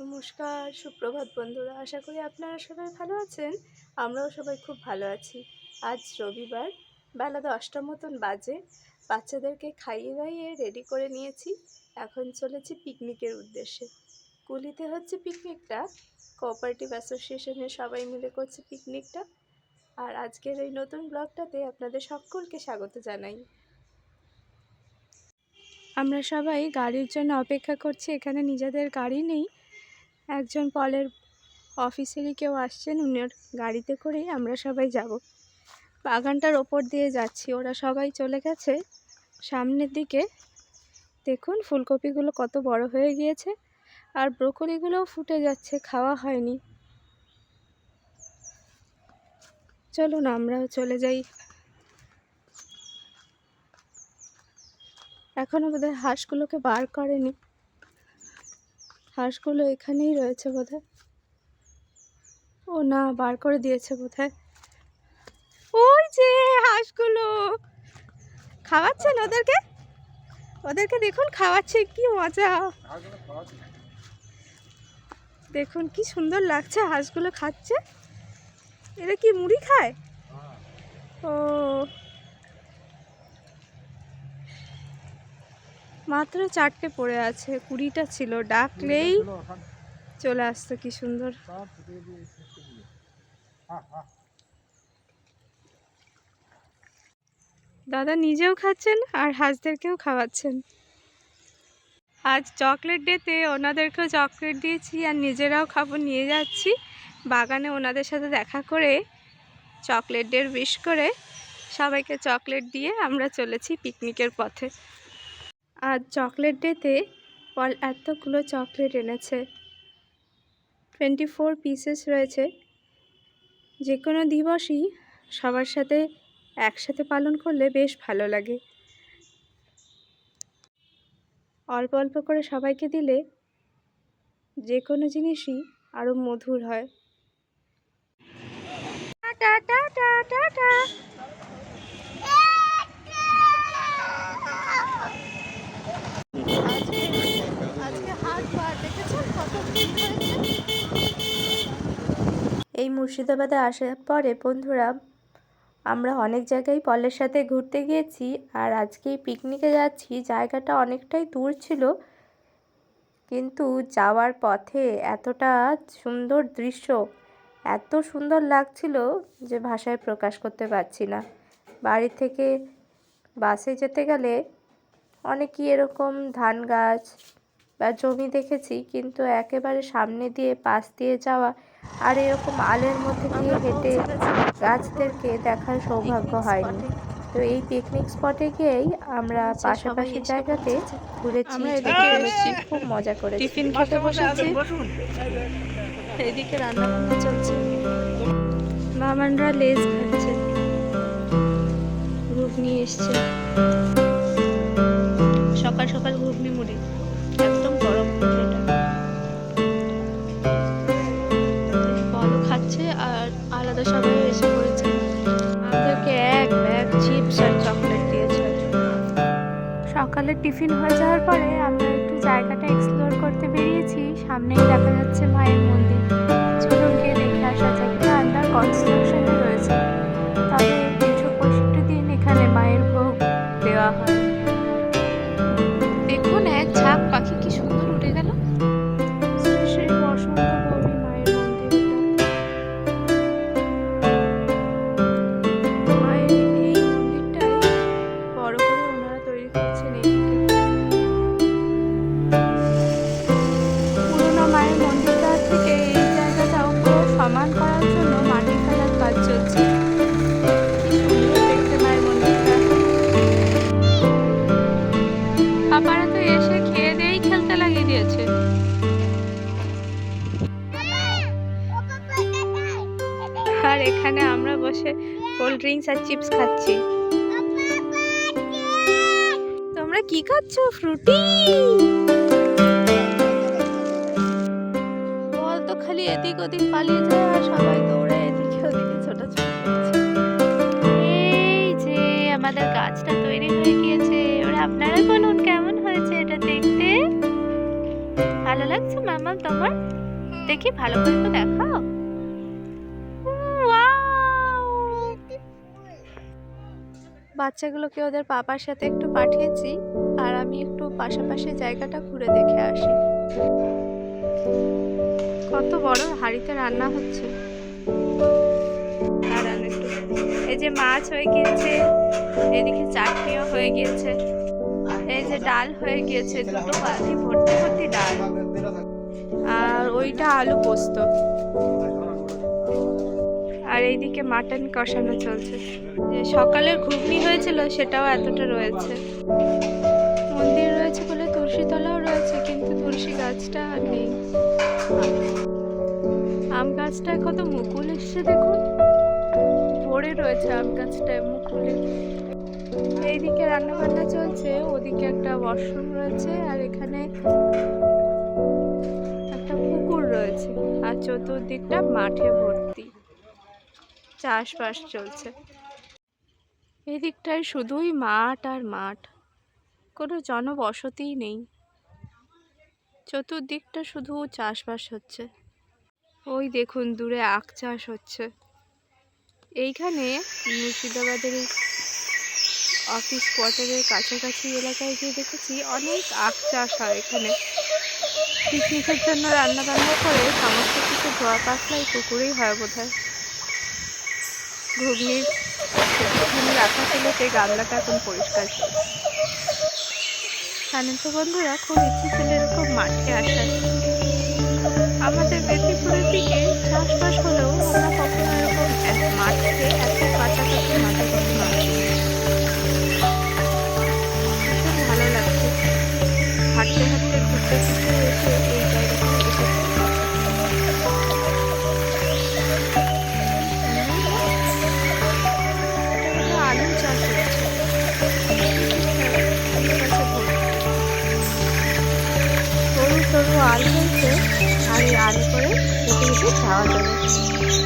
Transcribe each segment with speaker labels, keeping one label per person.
Speaker 1: নমস্কার, সুপ্রভাত বন্ধুরা। আশা করি আপনারা সবাই ভালো আছেন। আমরাও সবাই খুব ভালো আছি। আজ রবিবার, বেলা দশটা মতন বাজে। বাচ্চাদেরকে খাইয়ে দাইয়ে রেডি করে নিয়েছি। এখন চলেছি পিকনিকের উদ্দেশ্যে। কুলিতে হচ্ছে পিকনিকটা কোঅপারেটিভ অ্যাসোসিয়েশনের সবাই মিলে করছে পিকনিকটা আর আজকের এই নতুন ব্লগটাতে আপনাদের সকলকে স্বাগত জানাই। আমরা সবাই গাড়ির জন্য অপেক্ষা করছি। এখানে নিজেদের গাড়ি নেই। একজন পলের অফিসেরই কেউ আসছেন উনার গাড়িতে করেই আমরা সবাই যাব। বাগানটার ওপর দিয়ে যাচ্ছি, ওরা সবাই চলে গেছে। সামনের দিকে দেখুন ফুলকপিগুলো কত বড় হয়ে গিয়েছে, আর ব্রোকলিগুলোও ফুটে যাচ্ছে, খাওয়া হয়নি। চলুন আমরাও চলে যাই। এখনও বোধহয় হাঁসগুলোকে বার করেনি। হাঁসগুলো এখানেই রয়েছে বোধহয়। ও না, বার করে দিয়েছে বোধহয়। ওই যে হাঁসগুলো। খাওয়াচ্ছেন ওদেরকে? ওদেরকে দেখুন, খাওয়াচ্ছে, কি মজা। দেখুন, কি সুন্দর লাগছে, হাঁসগুলো খাচ্ছে। এরা কি মুড়ি খায়? ও মাত্র চারটে পড়ে আছে, কুড়িটা ছিল। ডাকলেই চলে আসতো, কি সুন্দর। দাদা নিজেও খাচ্ছেন আর হাঁসদেরকেও খাওয়াচ্ছেন। আজ চকলেট ডেতে ওনাদেরকেও চকলেট দিয়েছি আর নিজেরাও খাব, নিয়ে যাচ্ছি। বাগানে ওনাদের সাথে দেখা করে, চকলেট ডের উইশ করে সবাইকে চকলেট দিয়ে আমরা চলেছি পিকনিকের পথে। আজ চকলেট ডেতে পল এতগুলো চকলেট এনেছে। টোয়েন্টি ফোর পিসেস রয়েছে। যে কোনো দিবসই সবার সাথে একসাথে পালন করলে বেশ ভালো লাগে। অল্প অল্প করে সবাইকে দিলে যে কোনো জিনিসই আরও মধুর হয়। এই মুর্শিদাবাদে আসার পরে বন্ধুরা, আমরা অনেক জায়গায় পলের সাথে ঘুরতে গিয়েছি আর আজকে পিকনিকে যাচ্ছি। জায়গাটা অনেকটাই দূর ছিল, কিন্তু যাওয়ার পথে এতটা সুন্দর দৃশ্য, এত সুন্দর লাগছিল যে ভাষায় প্রকাশ করতে পারছি না। বাড়ি থেকে বাসে যেতে গেলে অনেকই এরকম ধান গাছ বা জমি দেখেছি কিন্তু একেবারে সামনে দিয়ে পাশ দিয়ে যাওয়া আর এরকম আলের মধ্যে দিয়ে হেঁটে গাছদেরকে দেখার সৌভাগ্য হয়নি। তো এই পিকনিক স্পটে গিয়েই আমরা পাশাপাশি জায়গাতে ঘুরেছি খুব মজা করেছি। টিফিন খেতে বসেছি এদিকে রান্না চলছে। মামানরা লেজ খাচ্ছে। ঘুগনি এসছে। সকাল সকাল ঘুগনি মুড়ি। খাচ্ছে আর আলাদা ব্যাগ চিপস আর চকলেট সকালে টিফিন হয়ে যাওয়ার পরে আমরা একটু জায়গাটা এক্সপ্লোর করতে বেরিয়েছি। সামনেই দেখা যাচ্ছে মায়ের মন্দির। চলুন গিয়ে দেখে আসা যাক, এটা আন্ডার কনস্ট্রাকশনে রয়েছে। তবে তিনশো পঁয়ষট্টি দিন এখানে মায়ের ভোগ দেওয়া হয়। বসে কোল্ড ড্রিঙ্কস আর চিপস খাচ্ছি। তোমরা কি খাচ্ছ? ফ্রুটি? বল তো খালি এদিক ওদিক পালিয়ে যায় আর সবাই দৌড়ে এদিকে ওদিকে ছোটাছুটি করছে। এই যে আমাদের গাছটা তৈরি হয়ে গিয়েছে। এবার আপনারা বলুন, কেমন হয়েছে এটা দেখতে? ভালো লাগছে মামা তোমার? দেখি ভালো করে তো দেখাও। বাচ্চাগুলোকে ওদের পাপার সাথে একটু পাঠিয়েছি আর আমি একটু পাশাপাশি জায়গাটা ঘুরে দেখে আসি। কত বড় হাঁড়িতে রান্না হচ্ছে। এই যে মাছ হয়ে গিয়েছে, এদিকে চাটনিও হয়ে গিয়েছে। এই যে ডাল হয়ে গিয়েছে, দুটো বালতি ভর্তি ভর্তি ডাল। আর ওইটা আলু পোস্ত। আর এইদিকে মাটন কষানো চলছে। যে সকালের ঘুগনি হয়েছিল, সেটাও এতটা রয়েছে। মন্দির রয়েছে বলে তুলসী তলাও রয়েছে, কিন্তু তুলসী গাছটা আর নেই। আম গাছটা কত মুকুল এসছে দেখুন। ভরে রয়েছে আম গাছটায় মুকুলে। এইদিকে রান্না বান্না চলছে, ওদিকে একটা ওয়াশরুম রয়েছে, আর এখানে একটা পুকুর রয়েছে, আর চতুর্দিকটা মাঠে ভর্তি। চাষবাস চলছে। এদিকটায় শুধুই মাঠ আর মাঠ, কোনো জনবসতিই নেই। চতুর্দিকটা শুধু চাষবাস হচ্ছে। ওই দেখুন, দূরে আখ চাষ হচ্ছে। এইখানে মুর্শিদাবাদের অফিস কোয়ার্টারের কাছাকাছি এলাকায় গিয়ে দেখেছি অনেক আখ চাষ হয় এখানে। পিকনিকের জন্য রান্না বান্না করে সমস্ত কিছু ধোয়া পাতলা এই পুকুরেই হয় বোধ হয় ঘুগনির ঘুগনি রাখা ছিল, সেই গামলাটা এখন পরিষ্কার চলছে জানেন তো বন্ধুরা, খুব ইচ্ছে ছিল এরকম মাঠে আসার। আমাদের মেদিনীপুরের দিকে চাষবাস হলেও আমরা কখনো এরকম এক মাঠে এত কাছাকাছি মাঠে কখনো ভীষণ ভালো লাগছে। হাঁটতে হাঁটতে ঘুরতে ঘুরতে এসে এই জায়গাটা আলু হয়েছে আর আলু করে কেটে কেটে খাওয়া যাবে। শীতকাল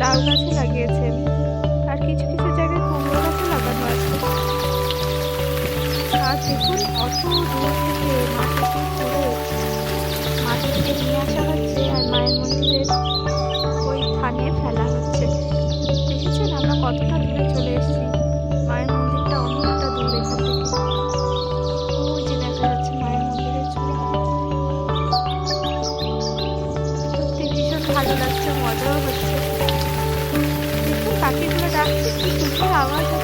Speaker 1: লাউ গাছও লাগিয়েছেন। আর কিছু কিছু জায়গায় কুমড়ো গাছও লাগানো আছে। আর দেখুন, অত দূর থেকে মাটিতে করে মাটি নিয়ে আসা হচ্ছে আর মায়ের মন্দিরের ওই থানে ফেলা হচ্ছে। দেখেছেন আমরা কতটা দূরে চলে এসেছি? মায়ের মন্দিরটা অনেকটা দূর এখান থেকে। ভালো লাগছে, মজাও পাখিগুলো ডাকছে কি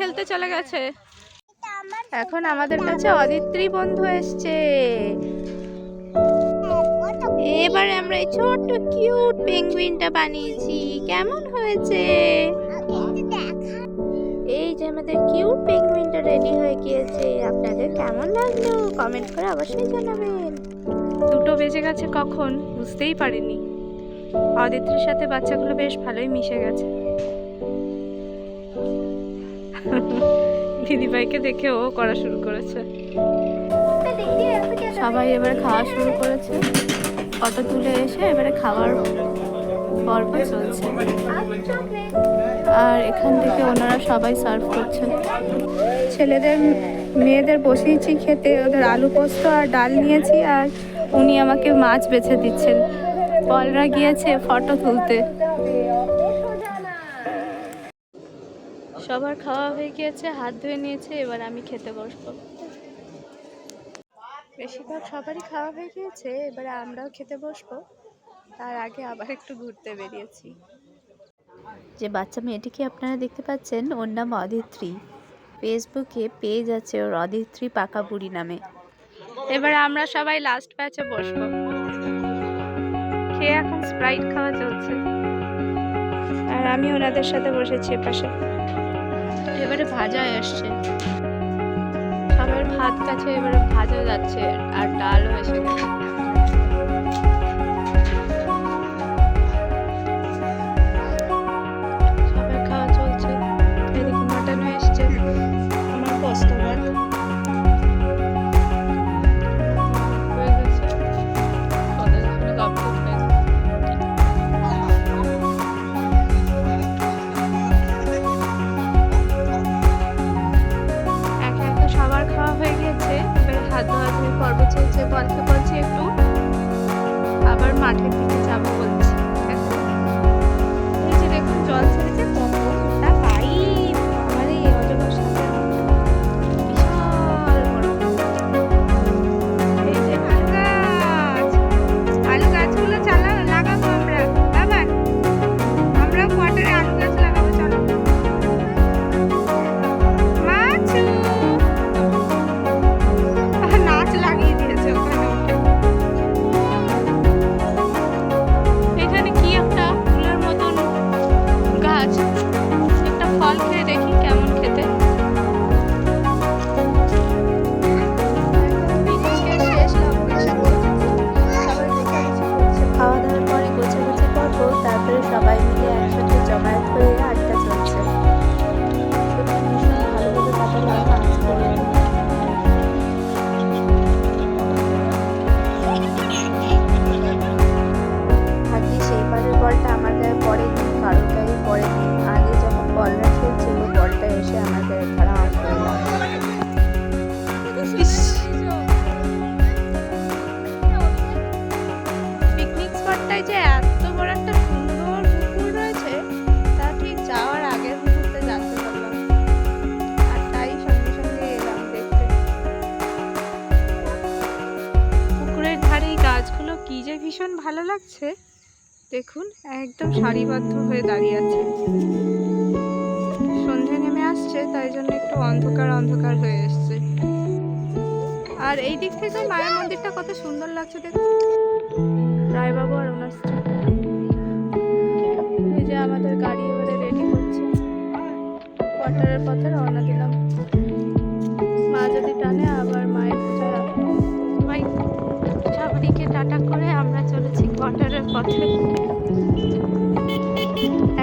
Speaker 1: খেলতে চলে গেছে। এখন আমাদের কাছে অদিত্রী বন্ধু এসছে। এবারে আমরা এই ছোট্ট কিউট পেঙ্গুইনটা বানিয়েছি। কেমন হয়েছে? এই যে আমাদের কিউট পেঙ্গুইনটা রেডি হয়ে গিয়েছে। আপনাদের কেমন লাগল? কমেন্ট করে অবশ্যই জানাবেন। দুটো বেজে গেছে কখন? বুঝতেই পারিনি। অদিত্রির সাথে বাচ্চাগুলো বেশ ভালোই মিশে গেছে। দিদিভাইকে দেখে ও করা শুরু করেছে। সবাই এবারে খাওয়া শুরু করেছে। অটো তুলে এসে এবারে খাওয়ার পর্ব চলছে। আর এখান থেকে ওনারা সবাই সার্ভ করছে। ছেলেদের, মেয়েদের বসিয়েছি খেতে। ওদের আলু পোস্ত আর ডাল নিয়েছি আর উনি আমাকে মাছ বেছে দিচ্ছেন। পলরা গিয়েছে ফটো তুলতে। সবার খাওয়া হয়ে গিয়েছে, হাত ধুয়ে নিয়েছে, এবার আমি খেতে বসবো। বেশিরভাগ সবারই খাওয়া হয়ে গিয়েছে, এবারে আমরাও খেতে বসবো। তার আগে আবার একটু ঘুরতে বেরিয়েছি। যে বাচ্চা মেয়েটিকে আপনারা দেখতে পাচ্ছেন, ওর নাম অদিত্রী। ফেসবুকে পেজ আছে ওর, অদিত্রী পাকা বুড়ি নামে। এবারে আমরা সবাই লাস্ট ব্যাচে বসবো। খেয়ে এখন স্প্রাইট খাওয়া চলছে। আর আমি ওনাদের সাথে বসেছি পাশে এবারে ভাজা এসছে সবার ভাত কাছে এবারে ভাজা যাচ্ছে আর ডাল এসে দেখুন, একদম সারিবদ্ধ হয়ে দাঁড়িয়ে আছে। সন্ধে নেমে আসছে, তাই জন্য একটু অন্ধকার অন্ধকার হয়ে এসছে। আর এই দিক থেকে মায়ের মন্দিরটা কত সুন্দর লাগছে দেখুন। রায়বাবু আর ওনার এই যে আমাদের গাড়ি এবারে রেডি করছে কোয়ার্টারের পথে রওনা দিলাম। পথে।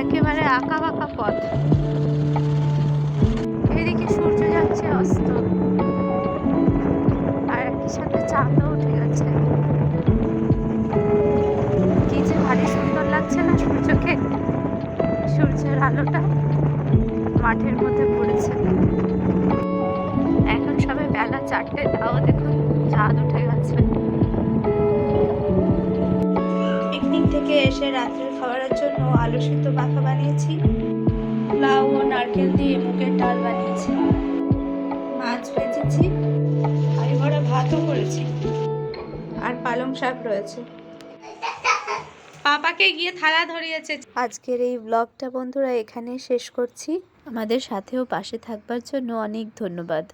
Speaker 1: একেবারে আঁকা বাঁকা পথ। এদিকে সূর্য যাচ্ছে অস্ত। আর একই সাথে চাঁদও উঠে গেছে। কি যে ভারী সুন্দর লাগছে না সূর্যকে। সূর্যের আলোটা মাঠের মধ্যে পড়েছে। এখন সবে বেলা চারটে, তাও দেখুন চাঁদ উঠে গেছে। এসে রাত্রের খাবারের জন্য আলু সিদ্ধ মাখা বানিয়েছি। লাউ ও নারকেল দিয়ে মুগের ডাল বানিয়েছি। মাছ ভেজেছি। আর ভরা ভাতও করেছি। আর পালং শাক রয়েছে। পাপাকে গিয়ে থালা ধরিয়েছে। আজকের এই ব্লগটা বন্ধুরা এখানে শেষ করছি। আমাদের সাথেও পাশে থাকবার জন্য অনেক ধন্যবাদ।